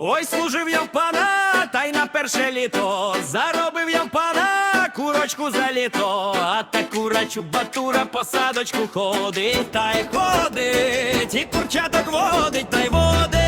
Ой, служив я в пана, та й на перше літо. Заробив я в пана курочку за літо, а та курачу батура посадочку ходить, та й ходить, і курчаток водить, та й водить.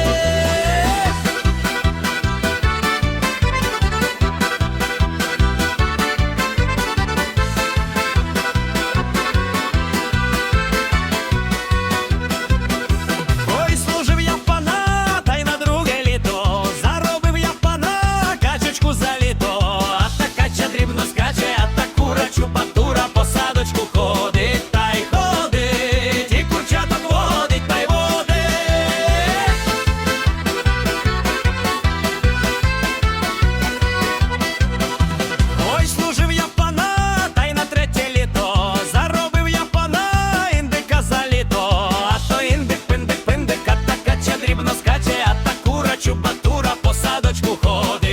садочку ходить.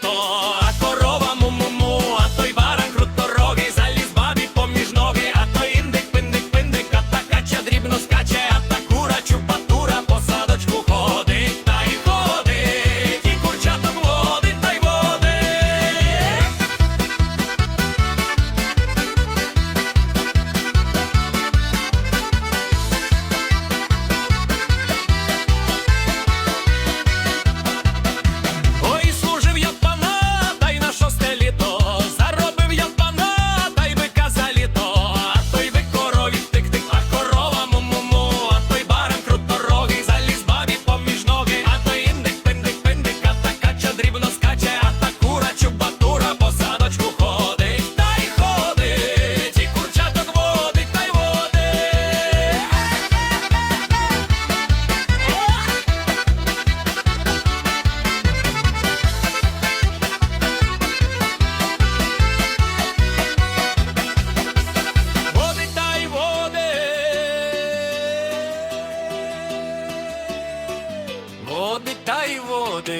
bonito. ஓதி தாய் ஓது